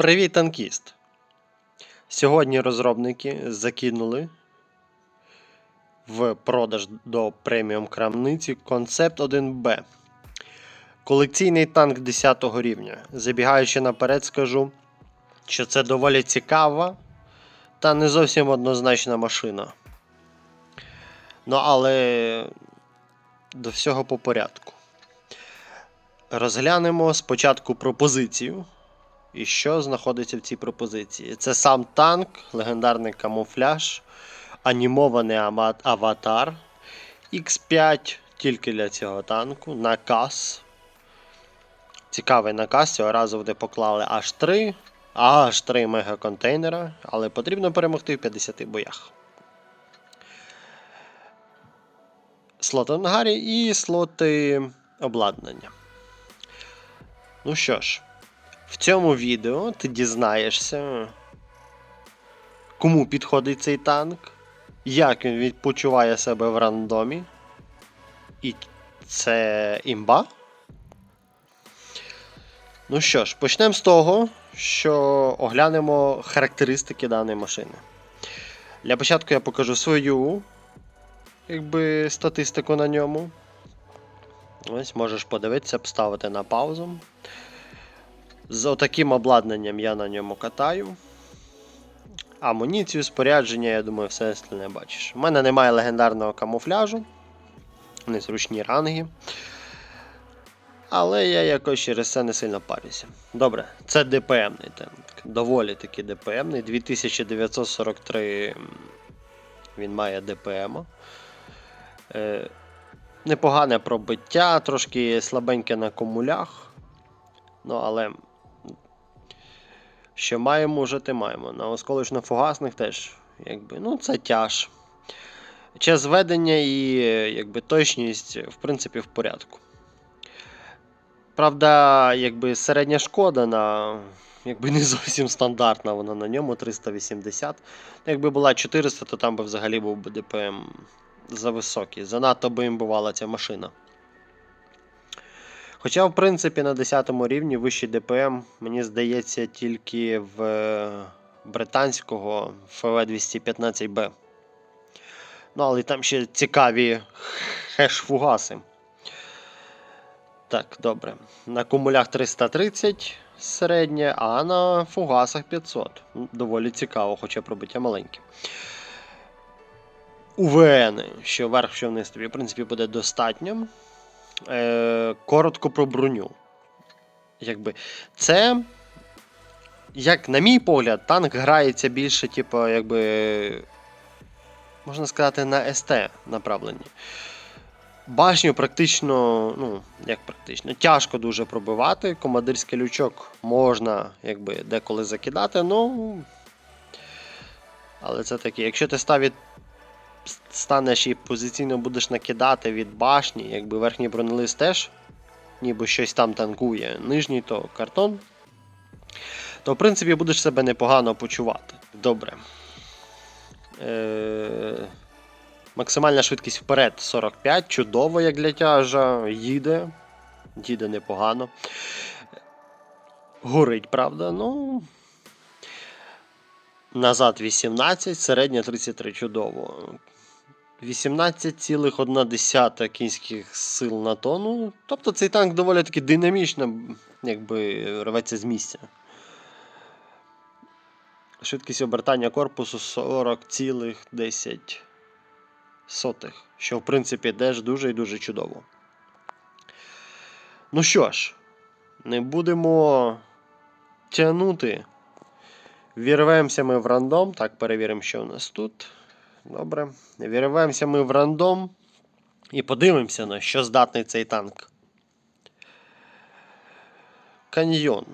Привіт, танкіст! Сьогодні розробники закинули в продаж до преміум крамниці концепт 1Б. Колекційний танк 10 рівня. Забігаючи наперед, скажу, що це доволі цікава та не зовсім однозначна машина. Ну, але до всього по порядку. Розглянемо спочатку пропозицію. І що знаходиться в цій пропозиції? Це сам танк, легендарний камуфляж, анімований аватар, X5 тільки для цього танку, наказ. Цікавий наказ, цього разу вони поклали аж 3, аж 3 мегаконтейнера, але потрібно перемогти в 50 боях. Слоти ангарі і слоти обладнання. Ну що ж. В цьому відео ти дізнаєшся, кому підходить цей танк, як він відпочиває себе в рандомі. І це імба. Ну що ж, почнемо з того, що оглянемо характеристики даної машини. Для початку я покажу свою якби, статистику на ньому. Ось можеш подивитися, поставити на паузу. З отаким обладнанням я на ньому катаю. Амуніцію, спорядження, я думаю, все остальне бачиш. У мене немає легендарного камуфляжу. Незручні ранги. Але я якось через це не сильно парюся. Добре, це ДПМний танк. Доволі таки ДПМний. 2943 він має ДПМ. Е, непогане пробиття, трошки слабеньке на комулях. Ну, але що маємо, вже те маємо. На осколочно-фугасних теж, якби, ну, це тяж. Час ведення і якби, точність, в принципі, в порядку. Правда, якби середня шкода на. Якби не зовсім стандартна вона на ньому 380. Якби була 400, то там би взагалі був би ДПМ зависокий. Занадто би їм бувала ця машина. Хоча, в принципі, на 10 рівні вищий ДПМ, мені здається, тільки в е, британського ФВ-215Б. Ну, але там ще цікаві хеш-фугаси. Так, добре. На кумулях 330 середнє, а на фугасах 500. Доволі цікаво, хоча пробиття маленьке. УВН, що вверх, що вниз тобі, в принципі, буде достатньо. Е, коротко про броню. Якби, це, як на мій погляд, танк грається більше, типу, якби, можна сказати, на СТ направленні. Башню практично, ну, як практично, тяжко дуже пробивати. Командирський лючок можна якби, деколи закидати, ну. Але це таке, якщо ти ставить станеш і позиційно будеш накидати від башні, якби верхній бронелист теж, ніби щось там танкує, нижній то картон, то в принципі будеш себе непогано почувати. Добре. Е- Максимальна швидкість вперед 45, чудово, як для тяжа, їде. Їде непогано. Горить, правда, ну. Назад 18, середня 33 чудово. 18,1 кінських сил на тонну. Тобто цей танк доволі таки динамічно якби, рветься з місця. Швидкість обертання корпусу 40,10 що в принципі теж дуже і дуже чудово. Ну що ж, не будемо тягнути. Вірвемося ми в рандом. Так, перевіримо, що у нас тут. Добре. Вірвемося ми в рандом і подивимося, на що здатний цей танк. Каньйон.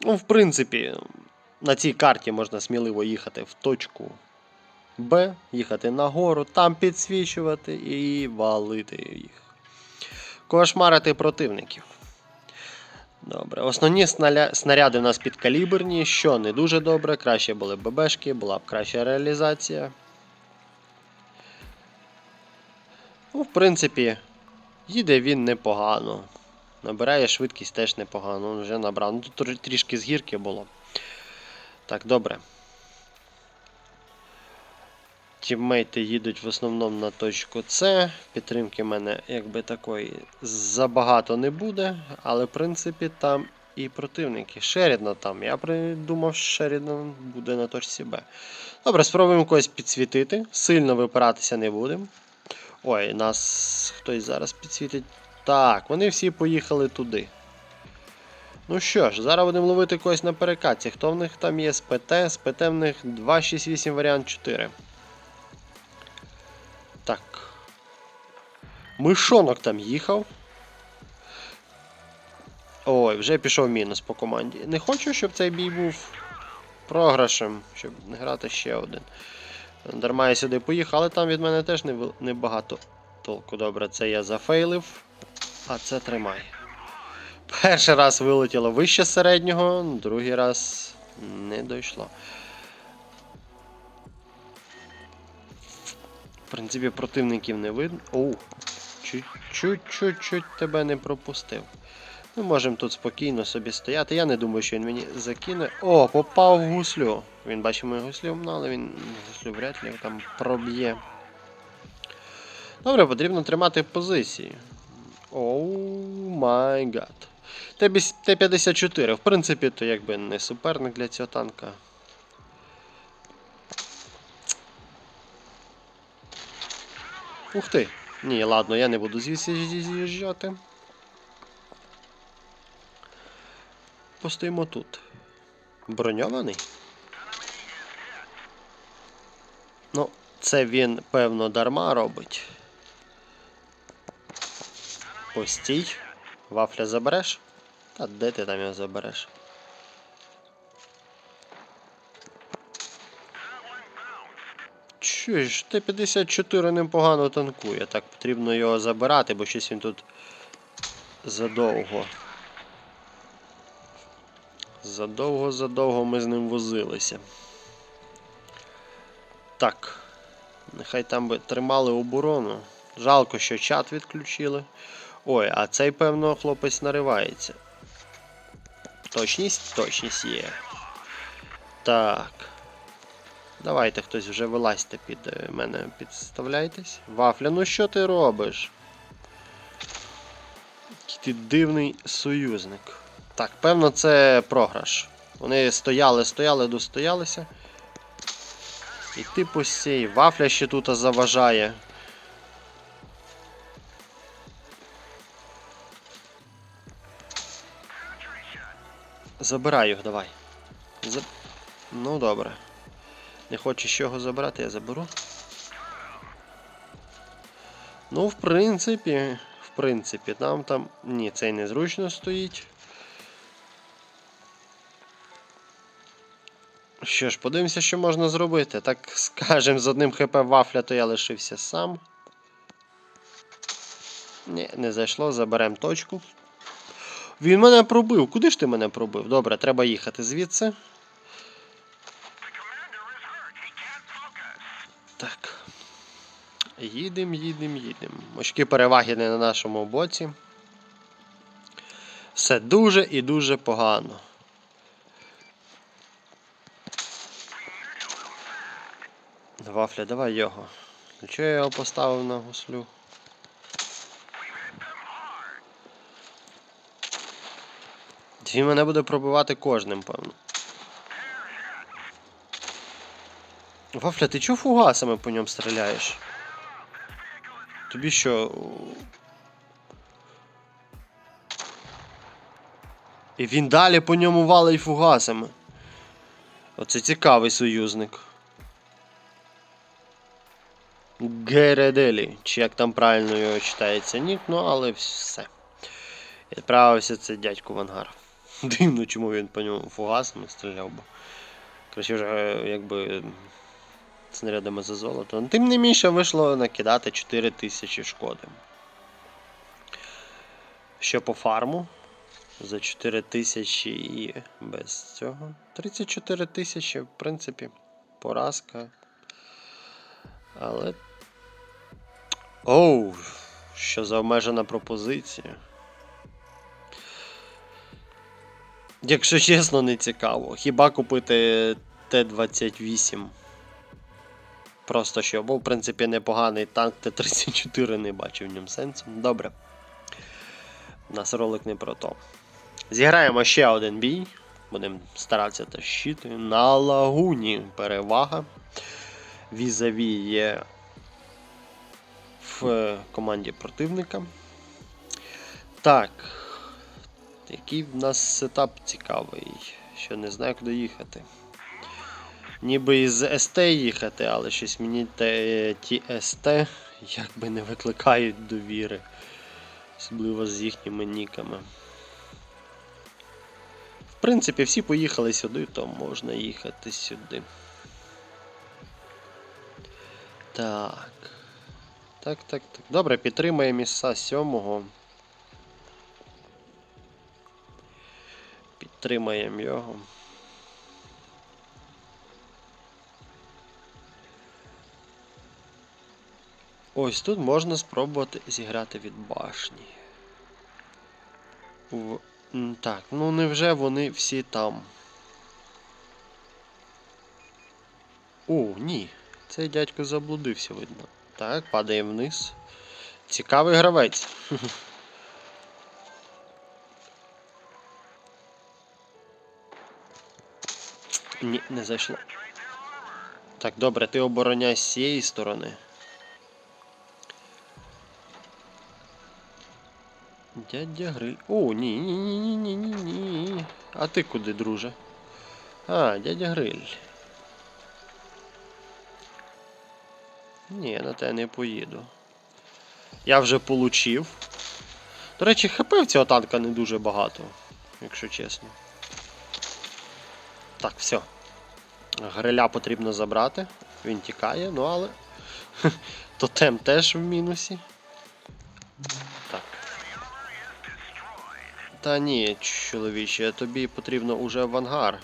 Ну, в принципі, на цій карті можна сміливо їхати в точку Б, їхати нагору, там підсвічувати і валити їх. Кошмарити противників. Добре. Основні снаряди у нас підкаліберні, що не дуже добре. Краще були ББшки, була б краща реалізація. Принципі, їде він непогано. Набирає швидкість теж непогано. він Вже набрав. Ну, тут трішки з гірки було. Так, добре. Тіммейти їдуть в основному на точку С. Підтримки в мене якби такої забагато не буде, але в принципі там і противники. Шерідна там. Я придумав, що Шерідна буде на точці Б. Добре, спробуємо когось підсвітити. Сильно випиратися не будемо. Ой, нас хтось зараз підсвітить. Так, вони всі поїхали туди. Ну що ж, зараз будемо ловити когось на перекатці. Хто в них там є з ПТ? З ПТ в них 268 варіант 4. Так. Мишонок там їхав. Ой, вже пішов мінус по команді. Не хочу, щоб цей бій був програшем, щоб не грати ще один. Дарма я сюди поїхав, але там від мене теж не- небагато толку. Добре, це я зафейлив, а це тримай. Перший раз вилетіло вище середнього, другий раз не дійшло. В принципі, противників не видно. Оу, чуть-чуть тебе не пропустив. Ми можемо тут спокійно собі стояти. Я не думаю, що він мені закине. О, попав в гуслю. Він бачить мою гуслю, ну, але він гуслю вряд ли там проб'є. Добре, потрібно тримати позиції. Оу май гад. Т-54, в принципі, то якби не суперник для цього танка. Ух ти! Ні, ладно, я не буду звідси з'ї- з'їжджати. Постоїмо тут. Броньований? Ну, це він, певно, дарма робить. Постій. Вафля забереш? Та де ти там його забереш? Чуєш, Т-54 непогано танкує. Так потрібно його забирати, бо щось він тут задовго. Задовго-задовго ми з ним возилися. Так. Нехай там би тримали оборону. Жалко, що чат відключили. Ой, а цей, певно, хлопець наривається. Точність? Точність є. Так. Давайте хтось вже вилазьте під е, мене, підставляйтесь. Вафля, ну що ти робиш? Який ти дивний союзник. Так, певно, це програш. Вони стояли, стояли, достоялися. І ти постій. Вафля ще тут заважає. Забирай їх, давай. За... Ну добре. Не хочеш його забрати, я заберу. Ну, в принципі, в принципі, нам там. Ні, цей незручно стоїть. Що ж, подивимося, що можна зробити. Так скажем, з одним хп вафля, то я лишився сам. Ні, не зайшло, заберемо точку. Він мене пробив. Куди ж ти мене пробив? Добре, треба їхати звідси. Так. Їдем, їдем, їдем. Очки переваги не на нашому боці. Все дуже і дуже погано. Вафля, давай його. Ну, Чого я його поставив на гуслю? Він мене буде пробивати кожним, певно. Вафля, ти чого фугасами по ньому стріляєш? Тобі що. І він далі по ньому валить фугасами. Оце цікавий союзник. Геределі, чи як там правильно його читається нік, ну але все. Відправився цей дядько в ангар. Дивно, чому він по ньому фугасами стріляв, бо. Краще вже якби снарядами за золото. Ну, Тим не менше вийшло накидати 4000 шкоди. Що по фарму? За 4000 і без цього. 34 тисячі, в принципі, поразка. Але. Оу, що за обмежена пропозиція. Якщо чесно, не цікаво. Хіба купити Т-28? Просто що, бо в принципі непоганий танк Т-34 не бачив в ньому сенсу. Добре. У нас ролик не про то. Зіграємо ще один бій. Будемо старатися тащити. На лагуні перевага. Візаві є в команді противника. Так. Який в нас сетап цікавий, що не знаю, куди їхати. Ніби із СТ їхати, але щось мені ті СТ якби не викликають довіри. Особливо з їхніми ніками. В принципі, всі поїхали сюди, то можна їхати сюди. Так. Так, так, так. Добре, підтримаємо місця сьомого. Підтримаємо його. Ось тут можна спробувати зіграти від башні. В... Так, ну невже вони всі там? О, ні. Цей дядько заблудився, видно. Так, падає вниз. Цікавий гравець. Ні, не зайшло. Так, добре, ти обороняй з цієї сторони. Дядя Гриль. О, ні, ні, ні, ні, ні, ні. А ти куди, друже? А, дядя Гриль. Ні, на те не поїду. Я вже получив. До речі, ХП в цього танка не дуже багато, якщо чесно. Так, все. Гриля потрібно забрати. Він тікає, ну але. Тотем теж в мінусі. Так. Та ні, чоловіче, тобі потрібно уже в ангар.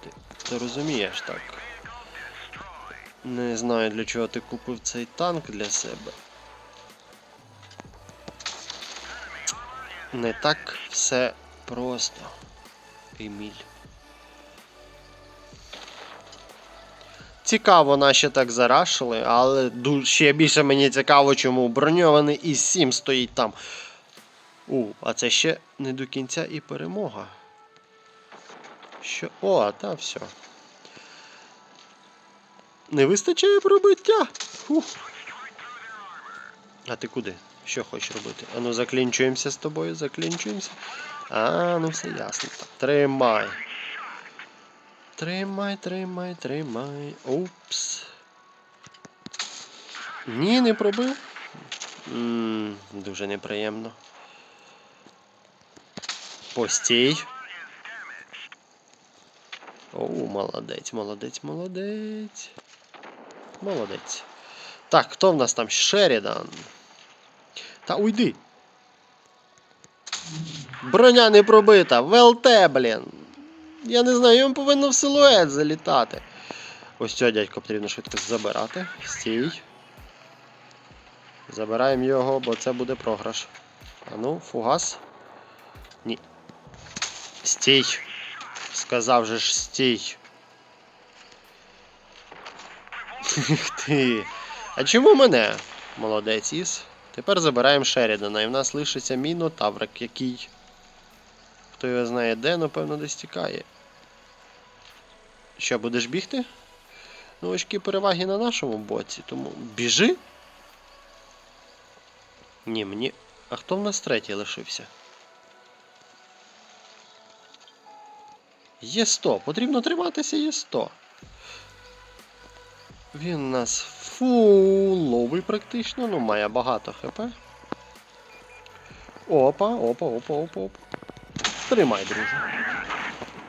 Ти, ти розумієш, так. Не знаю для чого ти купив цей танк для себе. Не так все просто. Еміль. Цікаво, наші так зарашили, але ще більше мені цікаво, чому броньований із 7 стоїть там. У, а це ще не до кінця і перемога. Що. О, та все. Не вистачає пробиття. Фух. А ти куди? Що хочеш робити? Ану, заклінчуємося з тобою, заклінчуємося. А, ну все ясно. Тримай. Тримай, тримай, тримай. Упс. Ні, не пробив. м дуже неприємно. Постій. О, молодець, молодець, молодець. Молодець. Так, хто в нас там? Шерідан. Та уйди. Броня не пробита. ВЛТ, блін. Я не знаю, йому повинно в силует залітати. Ось цього дядько потрібно швидко забирати. Стій. Забираємо його, бо це буде програш. А ну, фугас. Ні. Стій. Сказав же ж стій. Ух ти. А чому мене? Молодець Іс. Тепер забираємо Шерідана, і в нас лишиться мінотаврик, який. Хто його знає де, напевно, десь тікає. Що, будеш бігти? Ну, очки переваги на нашому боці, тому біжи. Ні, мені. А хто в нас третій лишився? Є 100. Потрібно триматися є 100. Він у нас фуловий практично, ну має багато хп. Опа, опа, опа, опа, опа. Тримай, друже.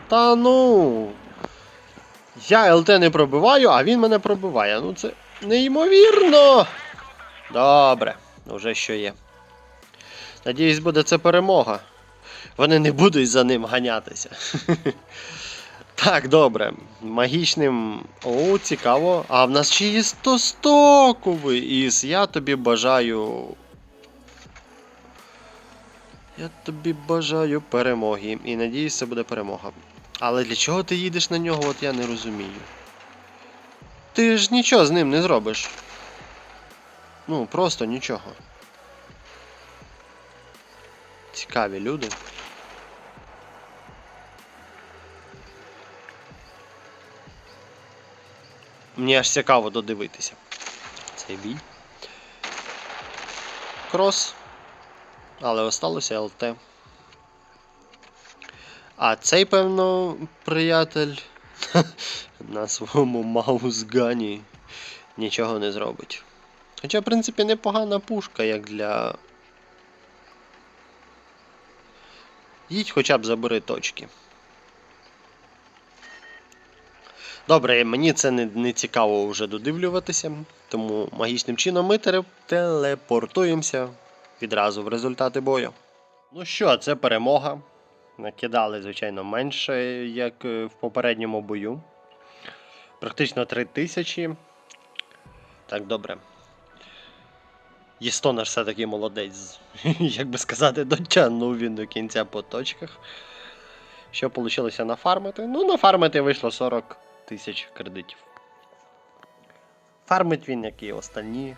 Та ну. Я ЛТ не пробиваю, а він мене пробиває. Ну це неймовірно. Добре, вже що є. Надіюсь, буде це перемога. Вони не будуть за ним ганятися. Так, добре. Магічним. О, цікаво. А в нас ще є 100 стоковий із. Я тобі бажаю. Я тобі бажаю перемоги. І надіюсь, це буде перемога. Але для чого ти їдеш на нього, от я не розумію. Ти ж нічого з ним не зробиш. Ну, просто нічого. Цікаві люди. Мені аж цікаво додивитися. Цей бій. Крос. Але осталося ЛТ. А цей, певно, приятель на своєму маузгані нічого не зробить. Хоча, в принципі, непогана пушка, як для. Їдь хоча б забери точки. Добре, мені це не, не цікаво вже додивлюватися, тому магічним чином ми телепортуємося відразу в результати бою. Ну що, це перемога. Накидали, звичайно, менше, як е, в попередньому бою. Практично 3000. Так, добре. Єстонер все-таки молодець. Як би сказати, дотягнув він до кінця по точках. Що вийшло нафармити? Ну, нафармити вийшло 40 тисяч кредитів. Фармить він, як і останні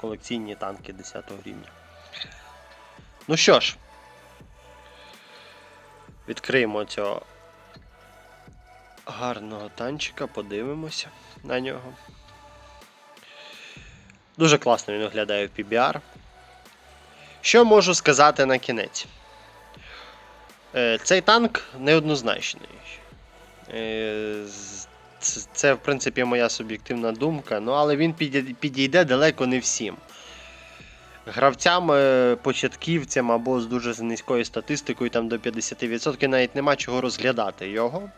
колекційні танки 10 рівня. Ну що ж, відкриємо цього гарного танчика, подивимося на нього. Дуже класно він виглядає в PBR. Що можу сказати на кінець? Е, Цей танк неоднозначний. Це, в принципі, моя суб'єктивна думка, ну але він підійде, далеко не всім. Гравцям, е, початківцям або з дуже низькою статистикою, там до 50% навіть нема чого розглядати його.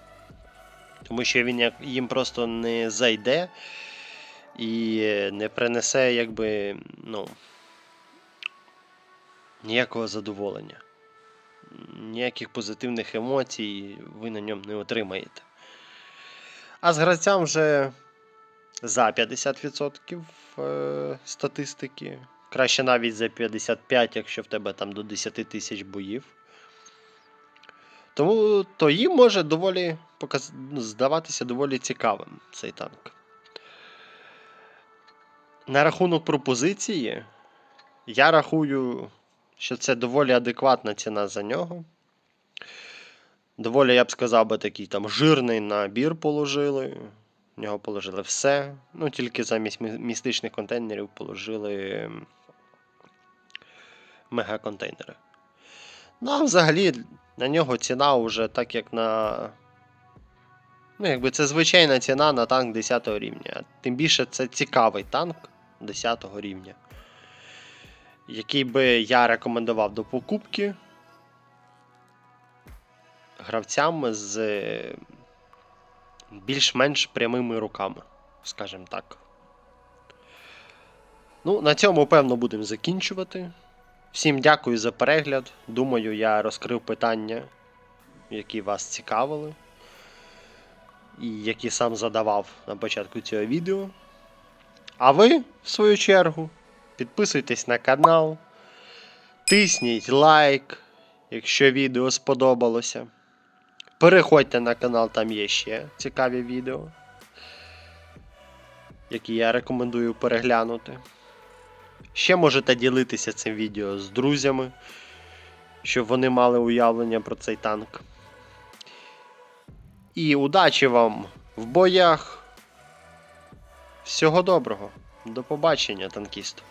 Тому що він їм просто не зайде і не принесе, якби, ну, ніякого задоволення. Ніяких позитивних емоцій ви на ньому не отримаєте. А з гравцям вже за 50% е, статистики. Краще навіть за 55, якщо в тебе там до 10 тисяч боїв. Тому то їм може доволі показ... здаватися доволі цікавим цей танк. На рахунок пропозиції, я рахую, що це доволі адекватна ціна за нього. Доволі, я б сказав, би, такий там жирний набір положили. В нього положили все. Ну, тільки замість містичних контейнерів положили м, мегаконтейнери. Ну, а взагалі на нього ціна вже так, як на. Ну, якби це звичайна ціна на танк 10 рівня. Тим більше це цікавий танк 10 рівня. Який би я рекомендував до покупки гравцям з е, більш-менш прямими руками, скажімо так. Ну, на цьому, певно, будемо закінчувати. Всім дякую за перегляд. Думаю, я розкрив питання, які вас цікавили. І які сам задавав на початку цього відео. А ви, в свою чергу, підписуйтесь на канал, тисніть лайк, якщо відео сподобалося. Переходьте на канал, там є ще цікаві відео, які я рекомендую переглянути. Ще можете ділитися цим відео з друзями, щоб вони мали уявлення про цей танк. І удачі вам в боях. Всього доброго. До побачення, танкіст.